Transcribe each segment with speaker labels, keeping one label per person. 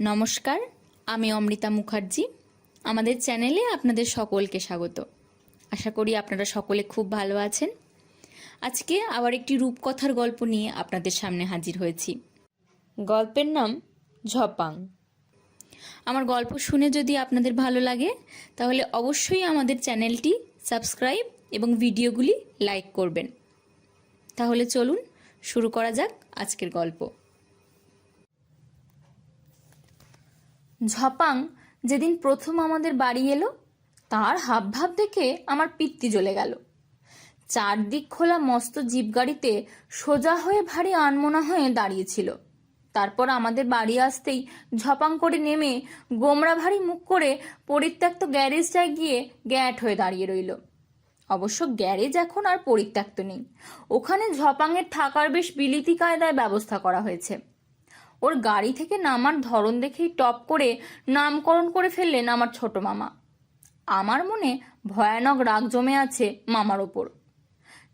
Speaker 1: নমস্কার, আমি অমৃতা মুখার্জি। আমাদের চ্যানেলে আপনাদের সকলকে স্বাগত। আশা করি আপনারা সকলে খুব ভালো আছেন। আজকে আবার একটি রূপকথার গল্প নিয়ে আপনাদের সামনে হাজির হয়েছি। গল্পের নাম ঝপাং। আমার গল্প শুনে যদি আপনাদের ভালো লাগে, তাহলে অবশ্যই আমাদের চ্যানেলটি সাবস্ক্রাইব এবং ভিডিওগুলি লাইক করবেন। তাহলে চলুন, শুরু করা যাক আজকের গল্প। ঝপাং যেদিন প্রথম আমাদের বাড়ি এলো, তার হাবভাব দেখে আমার পিত্তি জ্বলে গেল। চারদিক খোলা মস্ত জিপ গাড়িতে সোজা হয়ে ভারী আনমোনা হয়ে দাঁড়িয়েছিল। তারপর আমাদের বাড়ি আসতেই ঝপাং করে নেমে গোমরা ভারী মুখ করে পরিত্যক্ত গ্যারেজটায় গিয়ে গ্যাট হয়ে দাঁড়িয়ে রইল। অবশ্য গ্যারেজ এখন আর পরিত্যক্ত নেই। ওখানে ঝপাংয়ের থাকার বেশ বিলিতি কায়দায় ব্যবস্থা করা হয়েছে। ওর গাড়ি থেকে নামার ধরন দেখেই টপ করে নামকরণ করে ফেললেন আমার ছোট মামা। আমার মনে ভয়ানক রাগ জমে আছে মামার ওপর।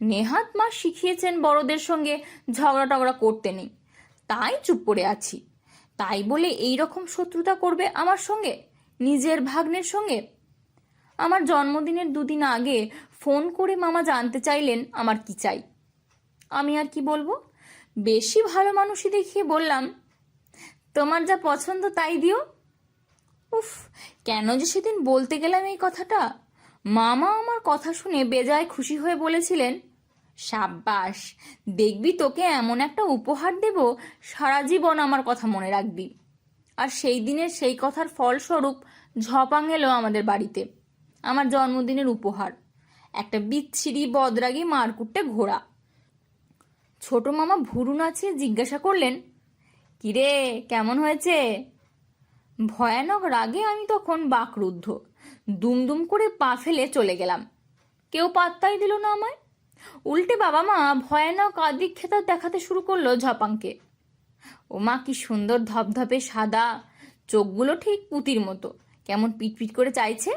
Speaker 1: নেহাত মা শিখিয়েছেন বড়দের সঙ্গে ঝগড়া টগড়া করতে নেই। তাই চুপ করে আছি। তাই বলে এই রকম শত্রুতা করবে আমার সঙ্গে? নিজের ভাগ্নের সঙ্গে? আমার জন্মদিনের দুদিন আগে ফোন করে মামা জানতে চাইলেন আমার কি চাই। আমি আর কি বলব? বেশি ভালো মানুষই দেখিয়ে বললাম তোমার যা পছন্দ তাই দিও। উফ, কেন যে সেদিন বলতে গেলাম এই কথাটা? মামা আমার কথা শুনে বেজায় খুশি হয়ে বলেছিলেন, সাব্বাস, দেখবি তোকে এমন একটা উপহার দেব, সারা জীবন আমার কথা মনে রাখবি। আর সেই দিনের সেই কথার ফলস্বরূপ ঝপাং এলো আমাদের বাড়িতে, আমার জন্মদিনের উপহার, একটা বিচ্ছিরি বদরাগী মারকুটে ঘোড়া। ছোট মামা ভুরু নাচিয়ে জিজ্ঞাসা করলেন কিরে, কেমন হয়েছে? ভয়ানক রাগে আমি তখন বাকরুদ্ধ। দুমদুম করে পা ফেলে চলে গেলাম। কেউ পাত্তাই দিল না আমায়। উল্টে বাবা মা ভয়ানক আদিক আদিক্ষেতা দেখাতে শুরু করল ঝপাংকে। ও মা কি সুন্দর ধপধপে সাদা, চোখগুলো ঠিক পুতির মতো। কেমন পিটপিট করে চাইছে?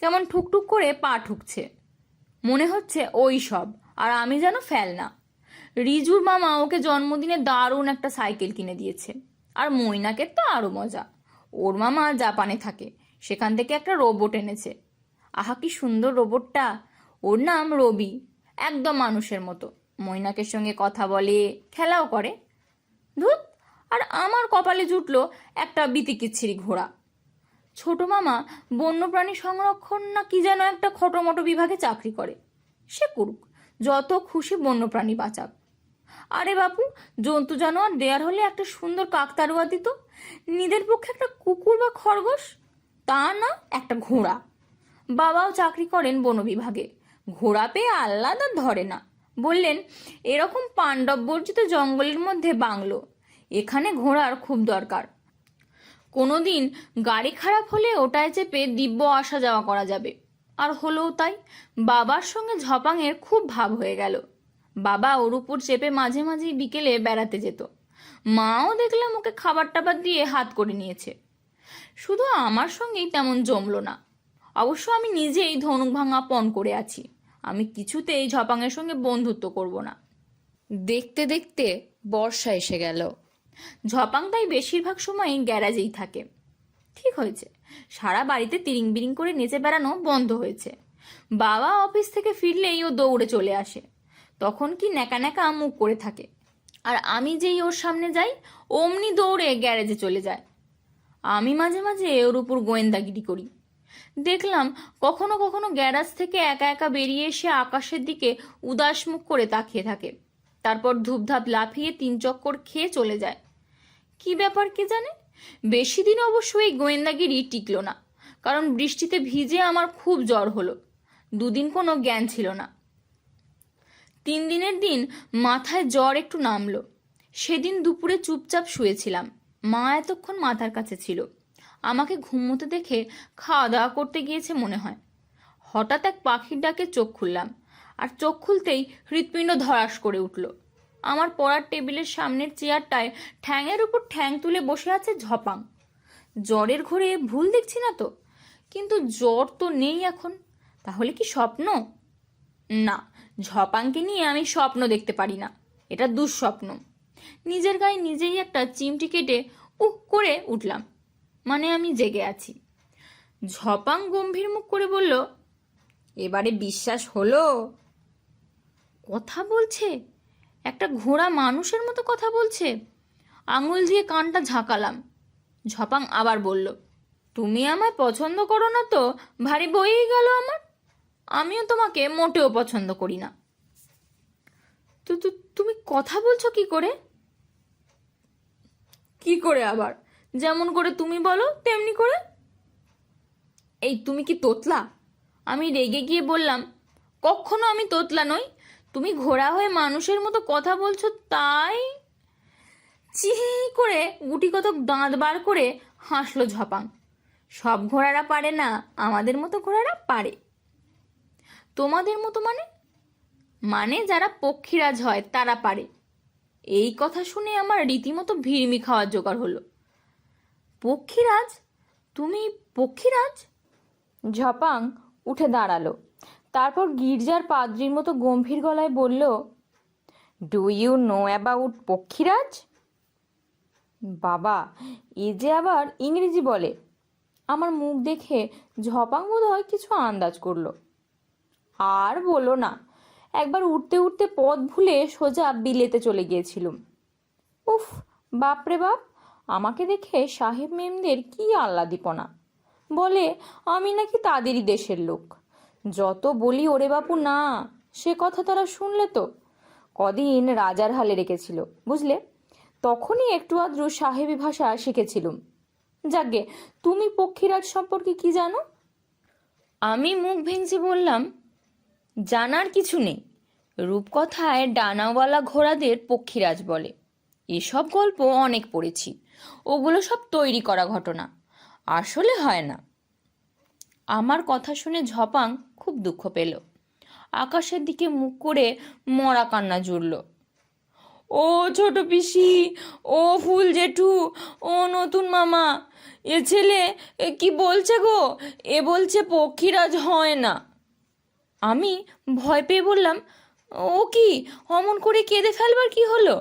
Speaker 1: কেমন ঠুকঠুক করে পা ঠুকছে। মনে হচ্ছে ওই সব, আর আমি যেন ফেলনা। রিজুর মামা ওকে জন্মদিনে দারুণ একটা সাইকেল কিনে দিয়েছে। আর মৈনাকের তো আরও মজা। ওর মামা জাপানে থাকে, সেখান থেকে একটা রোবট এনেছে। আহা, কি সুন্দর রোবটটা। ওর নাম রবি, একদম মানুষের মতো। মৈনাকের সঙ্গে কথা বলে, খেলাও করে। ধুত আর আমার কপালে জুটলো একটা বিতিকিচ্ছিরি ঘোড়া। ছোট মামা বন্যপ্রাণী সংরক্ষণ না কি যেন একটা খটোমটো বিভাগে চাকরি করে। সে করুক, যত খুশি বন্যপ্রাণী বাঁচাক। আরে বাপু, জন্তু জানোয়ার দেয়ার হলে একটা সুন্দর কাকতারুয়া দিত। নিদের পক্ষে একটা কুকুর বা খরগোশ, তা না, একটা ঘোড়া। বাবাও চাকরি করেন বন বিভাগে। ঘোড়া পেয়ে আহ্লাদ আর ধরে না। বললেন, এরকম পাণ্ডব বর্জিত জঙ্গলের মধ্যে বাংলো। এখানে ঘোড়ার খুব দরকার। কোনোদিন গাড়ি খারাপ হলে ওটায় চেপে দিব্য আসা যাওয়া করা যাবে। আর হলোও তাই, বাবার সঙ্গে ঝপাংয়ের খুব ভাব হয়ে গেল। বাবা ওর উপর চেপে মাঝে মাঝেই বিকেলে বেড়াতে যেত। মাও দেখলাম ওকে খাবার টাবার দিয়ে হাত করে নিয়েছে। শুধু আমার সঙ্গেই তেমন জমলো না। অবশ্য আমি নিজেই ধনুক ভাঙা পণ করে আছি। আমি কিছুতেই ঝপাংয়ের সঙ্গে বন্ধুত্ব করব না। দেখতে দেখতে বর্ষা এসে গেল। ঝপাং তাই বেশিরভাগ সময়ই গ্যারাজেই থাকে। ঠিক হয়েছে, সারা বাড়িতে তিরিং বিরিং করে নেচে বেড়ানো বন্ধ হয়েছে। বাবা অফিস থেকে ফিরলেই ও দৌড়ে চলে আসে। তখন কি ন্যাকা ন্যাকা মুখ করে থাকে। আর আমি যেই ওর সামনে যাই, অমনি দৌড়ে গ্যারেজে চলে যায়। আমি মাঝে মাঝে ওর উপর গোয়েন্দাগিরি করি। দেখলাম কখনো কখনো গ্যারাজ থেকে একা একা বেরিয়ে এসে আকাশের দিকে উদাস মুখ করে তাকিয়ে থাকে। তারপর ধূপধাপ লাফিয়ে তিন চক্কর খেয়ে চলে যায়। কি ব্যাপার কে জানে? বেশি দিন অবশ্য এই গোয়েন্দাগিরি টিকলো না। কারণ বৃষ্টিতে ভিজে আমার খুব জ্বর হলো। দুদিন কোনো জ্ঞান ছিল না। তিন দিনের দিন মাথায় জ্বর একটু নামলো। সেদিন দুপুরে চুপচাপ শুয়েছিলাম। মা এতক্ষণ মাথার কাছে ছিল। আমাকে ঘুমোতে দেখে খাওয়া দাওয়া করতে গিয়েছে মনে হয়। হঠাৎ এক পাখির ডাকে চোখ খুললাম আর চোখ খুলতেই হৃৎপিণ্ড ধরাস করে উঠল। আমার পড়ার টেবিলের সামনের চেয়ারটায় ঠ্যাংয়ের উপর ঠ্যাং তুলে বসে আছে ঝপাং। জ্বরের ঘরে ভুল দেখছি না তো, কিন্তু জ্বর তো নেই এখন। তাহলে কি স্বপ্ন? না। ঝপাংকে নিয়ে আমি স্বপ্ন দেখতে পারি না। এটা দুঃস্বপ্ন। নিজের গায়ে নিজেই একটা চিমটি কেটে উহ করে উঠলাম। মানে আমি জেগে আছি। ঝপাং গম্ভীর মুখ করে বলল, এবারে বিশ্বাস হলো? কথা বলছে। একটা ঘোড়া মানুষের মতো কথা বলছে। আঙুল দিয়ে কানটা ঝাঁকালাম। ঝপাং আবার বলল, তুমি আমায় পছন্দ করো না তো? ভারী বইই গেল আমার। আমিও তোমাকে মোটেও পছন্দ করি না। তো তুমি কথা বলছো কি করে? কি করে আবার? যেমন করে তুমি বলো তেমনি করে। এই তুমি কি তোতলা? আমি রেগে গিয়ে বললাম কখনো আমি তোতলা নই। তুমি ঘোড়া হয়ে মানুষের মতো কথা বলছো তাই? চি করে গুটি কতক দাঁত বার করে হাসলো ঝপাং। সব ঘোড়ারা পারে না আমাদের মতো ঘোড়ারা পারে। তোমাদের মতো মানে? মানে যারা পক্ষীরাজ হয়, তারা পারে। এই কথা শুনে আমার রীতিমতো ভিড়মি খাওয়ার জোগাড় হলো। পক্ষীরাজ? তুমি পক্ষীরাজ? ঝপাং উঠে দাঁড়াল। তারপর গির্জার পাদ্রির মতো গম্ভীর গলায় বলল do you know about Pakshiraj? বাবা, এ যে আবার ইংরেজি বলে। আমার মুখ দেখে ঝপাং বোধ হয় কিছু আন্দাজ করল। আর বলো না। একবার উঠতে উঠতে পথ ভুলে সোজা বিলেতে চলে গিয়েছিলুম। উফ বাপরে বাপ, আমাকে দেখে সাহেব মেমদের কি আহ্লাদিপনা। বলে, আমি নাকি তাদেরই দেশের লোক। যত বলি ওরে বাপু না, সে কথা তারা শুনলে তো। কদিন রাজার হালে রেখেছিল, বুঝলে? তখনই একটু আদ্রু সাহেবী ভাষা শিখেছিলুম। যাকে তুমি পক্ষীরাজ সম্পর্কে কি জানো? আমি মুখ ভেঙচি বললাম জানার কিছু নেই। রূপকথায় ডানাওয়ালা ঘোড়াদের পক্ষীরাজ বলে। এসব গল্প অনেক পড়েছি। ওগুলো সব তৈরি করা ঘটনা। আসলে হয় না। আমার কথা শুনে ঝপাং খুব দুঃখ পেল। আকাশের দিকে মুখ করে মরা কান্না জুড়ল। ও ছোট পিসি, ও ফুল জেঠু, ও নতুন মামা, এ ছেলে কি বলছে গো? এ বলছে পক্ষীরাজ হয় না। আমি ভয় পেয়ে বললাম, ও কি? অমন করে কেঁদে ফেলবার কি হলো?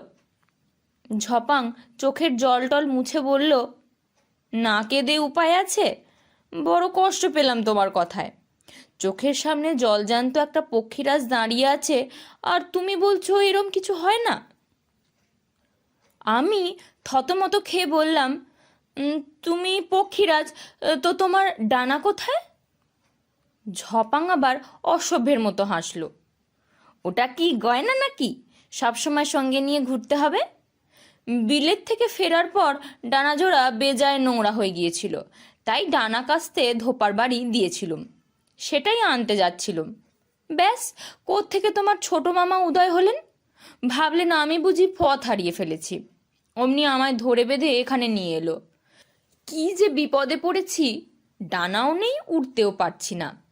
Speaker 1: ঝপাং চোখের জল টল মুছে বলল, না কেঁদে উপায় আছে? বড় কষ্ট পেলাম তোমার কথায়। চোখের সামনে জলজান্ত একটা পক্ষীরাজ দাঁড়িয়ে আছে, আর তুমি বলছো এরম কিছু হয় না? আমি থতমত খেয়ে বললাম তুমি পক্ষীরাজ, তো তোমার ডানা কোথায়? ঝপাং আবার অসভ্যের মতো হাসল। ওটা কি গয়না নাকি? সবসময় সঙ্গে নিয়ে ঘুরতে হবে? বিলেত থেকে ফেরার পর ডানাজোড়া বেজায় নোংরা হয়ে গিয়েছিল, তাই ডানা কাস্তে ধোপার বাড়ি দিয়েছিলুম। সেটাই আনতে যাচ্ছিলুম। ব্যাস থেকে তোমার ছোট মামা উদয় হলেন? ভাবলেন আমি বুঝি পথ হারিয়ে ফেলেছি। অমনি আমায় ধরে বেঁধে এখানে নিয়ে এলো। কি যে বিপদে পড়েছি, ডানাও নেই উঠতেও পারছি না।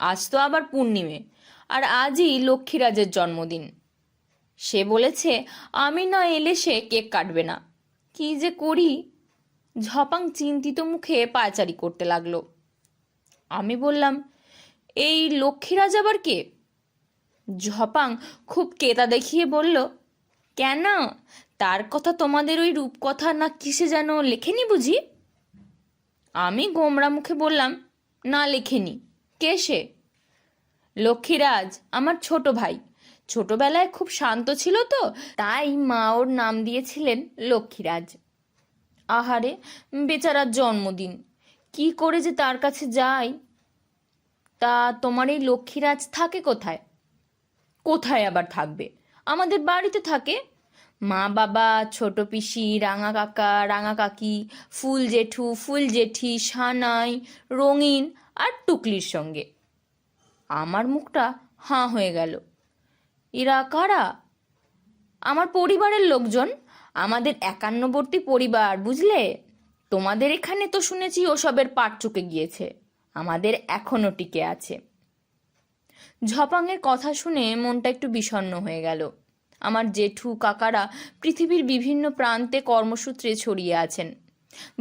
Speaker 1: আজ তো আবার পূর্ণিমে, আর আজই লক্ষ্মীরাজের জন্মদিন। সে বলেছে, আমি না এলে সে কেক কাটবে না। কি যে করি? ঝপাং চিন্তিত মুখে পায়চারি করতে লাগল। আমি বললাম, এই লক্ষ্মীরাজ আবার কে? ঝপাং খুব কেতা দেখিয়ে বলল, কেন? তার কথা তোমাদের ওই রূপকথা না কিসে যেন লেখেনি বুঝি? আমি গোমরা মুখে বললাম, না লেখেনি। কে সে? লক্ষ্মীরাজ, আমার ছোট ভাই। ছোটবেলায় খুব শান্ত ছিল তো, তাই মা ওর নাম দিয়েছিলেন লক্ষ্মীরাজ। আহারে, বেচারার জন্মদিন। কি করে যে তার কাছে যাই? তা তোমার এই লক্ষ্মীরাজ থাকে কোথায়? কোথায় আবার থাকবে? আমাদের বাড়িতে থাকে। মা বাবা, ছোট পিসি, রাঙা কাকা, রাঙা কাকি, ফুল জেঠু, ফুল জেঠি, সানাই, রঙিন আর টুকলির সঙ্গে। আমার মুখটা হাঁ হয়ে গেল। এরা কারা? আমার পরিবারের লোকজন, আমাদের একান্নবর্তী পরিবার, বুঝলে? তোমাদের এখানে তো শুনেছি ওসবের পাট চুকে গিয়েছে। আমাদের এখনও টিকে আছে। ঝপাংয়ের কথা শুনে মনটা একটু বিষণ্ণ হয়ে গেল। আমার জেঠু, কাকারা পৃথিবীর বিভিন্ন প্রান্তে কর্মসূত্রে ছড়িয়ে আছেন।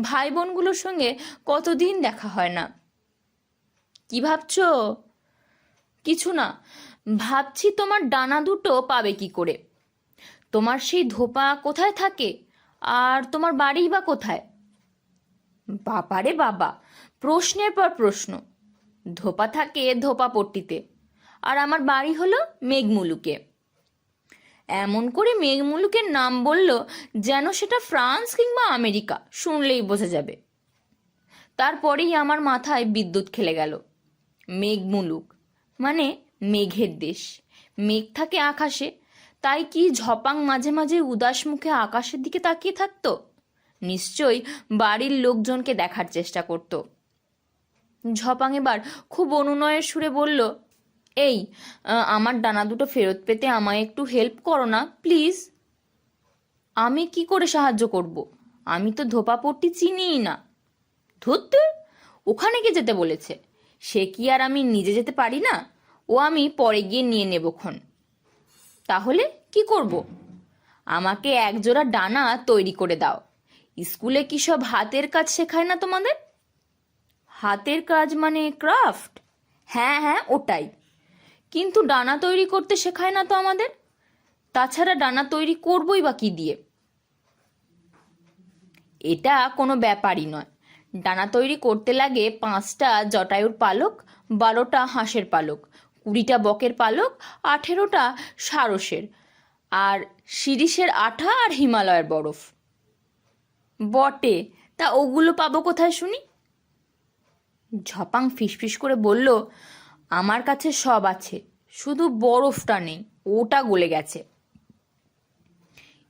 Speaker 1: ভাই বোনগুলোর সঙ্গে কতদিন দেখা হয় না। কি ভাবছ? কিছু না, ভাবছি তোমার ডানা দুটো পাবে কি করে? তোমার সেই ধোপা কোথায় থাকে? আর তোমার বাড়ি বা কোথায়? বাবারে বাবা, প্রশ্নের পর প্রশ্ন। ধোপা থাকে ধোপা পট্টিতে, আর আমার বাড়ি হলো মেঘমুলুকে। এমন করে মেঘমুলুকের নাম বলল যেন সেটা ফ্রান্স কিংবা আমেরিকা, শুনলেই বোঝা যাবে। তারপরেই আমার মাথায় বিদ্যুৎ খেলে গেল। মেঘমুলুক মানে মেঘের দেশ। মেঘ থাকে আকাশে, তাই কি ঝপাং মাঝে মাঝে উদাস মুখে আকাশের দিকে তাকিয়ে থাকতো? নিশ্চয়ই বাড়ির লোকজনকে দেখার চেষ্টা করত। ঝপাং এবার খুব অনুনয়ের সুরে বলল, এই আমার ডানা দুটো ফেরত পেতে আমায় একটু হেল্প করো না প্লিজ আমি কি করে সাহায্য করব? আমি তো ধোপাপট্টি চিনিই না। ধরতে ওখানে কে যেতে বলেছে? সে কি আর আমি নিজে যেতে পারি না? ও আমি পরে গিয়ে নিয়ে নেবক্ষণ তাহলে কি করব? আমাকে একজোড়া ডানা তৈরি করে দাও। স্কুলে কি সব হাতের কাজ শেখায় না তোমাদের? হাতের কাজ মানে ক্রাফট? হ্যাঁ হ্যাঁ ওটাই। কিন্তু ডানা তৈরি করতে শেখায় না তো আমাদের? তাছাড়া ডানা তৈরি করবই বা কি দিয়ে? এটা কোনো ব্যাপারই নয়। ডানা তৈরি করতে লাগে পাঁচটা জটায়ুর পালক, বারোটা হাঁসের পালক, কুড়িটা বকের পালক, আঠেরোটা সারসের আর শিরিষের আঠা আর হিমালয়ের বরফ। বটে, তা ওগুলো পাবো কোথায় শুনি? ঝপাং ফিসফিস করে বলল, আমার কাছে সব আছে, শুধু বরফটা নেই, ওটা গলে গেছে।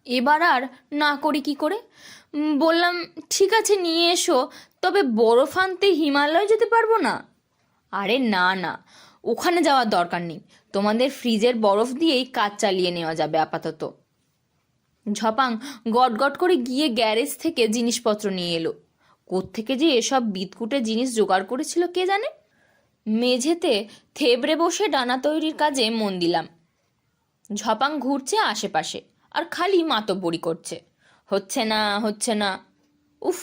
Speaker 1: এবার আর না করি কি করে? বললাম, ঠিক আছে, নিয়ে এসো তবে বরফ আনতে হিমালয় যেতে পারব না? আরে না না। ওখানে যাওয়ার দরকার নেই। তোমাদের ফ্রিজের বরফ দিয়েই কাজ চালিয়ে নেওয়া যাবে আপাতত। ঝপাং গট গট করে গিয়ে গ্যারেজ থেকে জিনিসপত্র নিয়ে এলো। কোত্থেকে যে এসব বিদকুটে জিনিস জোগাড় করেছিল কে জানে? মেঝেতে থেবড়ে বসে ডানা তৈরির কাজে মন দিলাম। ঝপাং ঘুরছে আশেপাশে আর খালি মাতব্বরি করছে। হচ্ছে না হচ্ছে না। উফ,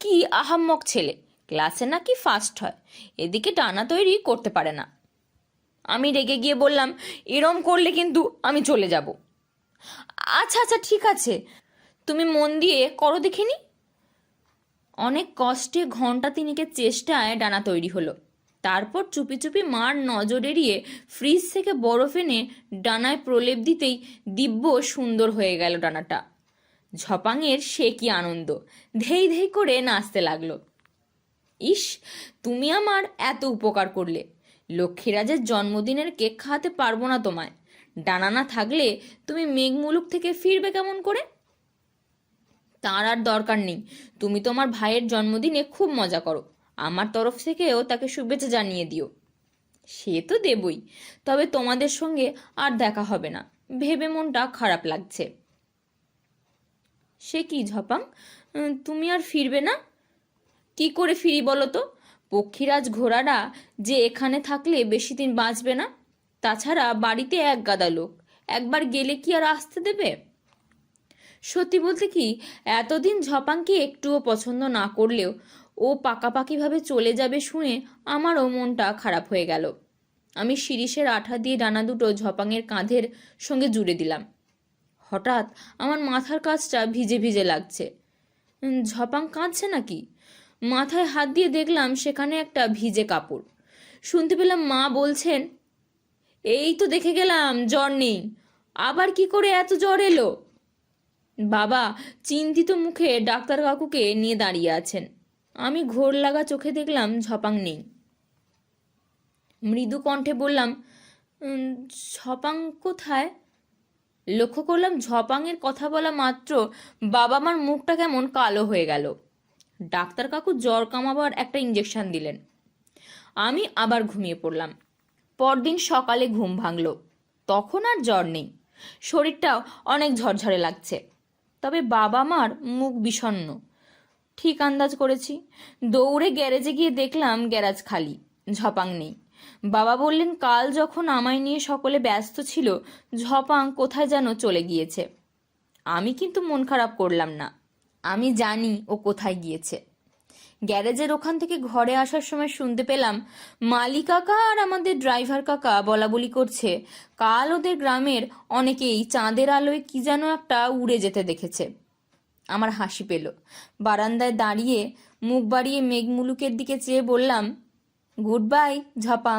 Speaker 1: কি আহাম্মক ছেলে। ক্লাসে নাকি ফার্স্ট হয়, এদিকে ডানা তৈরি করতে পারে না। আমি রেগে গিয়ে বললাম, এরম করলে কিন্তু আমি চলে যাব। আচ্ছা আচ্ছা ঠিক আছে। তুমি মন দিয়ে করো দেখিনি অনেক কষ্টে ঘণ্টা তিনিকের চেষ্টায় ডানা তৈরি হলো। তারপর চুপি চুপি মার নজর এড়িয়ে ফ্রিজ থেকে বরফ এনে ডানায় প্রলেপ দিতেই দিব্য সুন্দর হয়ে গেল ডানাটা। ঝপাংয়ের সে কি আনন্দ? ধেই ধেই করে নাচতে লাগল। ইস, তুমি আমার এত উপকার করলে। লক্ষ্মীরাজের জন্মদিনের কেক খাওয়াতে পারব না তোমায়। ডানা না থাকলে তুমি মেঘমুলুক থেকে ফিরবে কেমন করে? তার আর দরকার নেই। তুমি তোমার ভাইয়ের জন্মদিনে খুব মজা করো। আমার তরফ থেকেও তাকে শুভেচ্ছা জানিয়ে দিও। সে তো দেবই। তবে তোমাদের সঙ্গে আর দেখা হবে না। ভেবে মনটা খারাপ লাগছে। সে কি ঝপাং? তুমি আর ফিরবে না? কি করে ফিরি বলো তো? পক্ষীরাজ ঘোড়ারা যে এখানে থাকলে বেশি দিন বাঁচবে না। তাছাড়া বাড়িতে এক গাদা লোক, একবার গেলে কি আর আসতে দেবে? সত্যি বলতে কি, এতদিন ঝপাংকে একটুও পছন্দ না করলেও ও পাকাপাকিভাবে চলে যাবে শুনে আমারও মনটা খারাপ হয়ে গেল। আমি শিরিষের আঠা দিয়ে ডানা দুটো ঝপাংয়ের কাঁধের সঙ্গে জুড়ে দিলাম। হঠাৎ আমার মাথার কাছটা ভিজে ভিজে লাগছে। ঝপাং কাঁদছে নাকি? মাথায় হাত দিয়ে দেখলাম সেখানে একটা ভিজে কাপড়। শুনতে পেলাম মা বলছেন এই তো দেখে গেলাম জ্বর নেই। আবার কি করে এত জ্বর এলো? বাবা চিন্তিত মুখে ডাক্তার কাকুকে নিয়ে দাঁড়িয়ে আছেন। আমি ঘোর লাগা চোখে দেখলাম ঝপাং নেই। মৃদু কণ্ঠে বললাম "উম, ঝপাং কোথায়? লক্ষ্য করলাম ঝপাংয়ের কথা বলা মাত্র বাবা মার মুখটা কেমন কালো হয়ে গেল। ডাক্তার কাকু জ্বর কামাবার একটা ইঞ্জেকশন দিলেন। আমি আবার ঘুমিয়ে পড়লাম। পরদিন সকালে ঘুম ভাঙলো। তখন আর জ্বর নেই। শরীরটাও অনেক ঝরঝরে লাগছে। তবে বাবা মার মুখ বিষণ্ণ। ঠিক আন্দাজ করেছি। দৌড়ে গ্যারেজে গিয়ে দেখলাম গ্যারাজ খালি, ঝপাং নেই। বাবা বললেন, কাল যখন আমায় নিয়ে সকলে ব্যস্ত ছিল, ঝপাং কোথায় যেন চলে গিয়েছে। আমি কিন্তু মন খারাপ করলাম না। আমি জানি ও কোথায় গিয়েছে। গ্যারেজের ওখান থেকে ঘরে আসার সময় শুনতে পেলাম মালি কাকা আর আমাদের ড্রাইভার কাকা বলা বলি করছে, কাল ওদের গ্রামের অনেকেই চাঁদের আলোয় কি যেন একটা উড়ে যেতে দেখেছে। আমার হাসি পেল। বারান্দায় দাঁড়িয়ে মুখ বাড়িয়ে মেঘমুলুকের দিকে চেয়ে বললাম, গুড বাই, ঝপাং।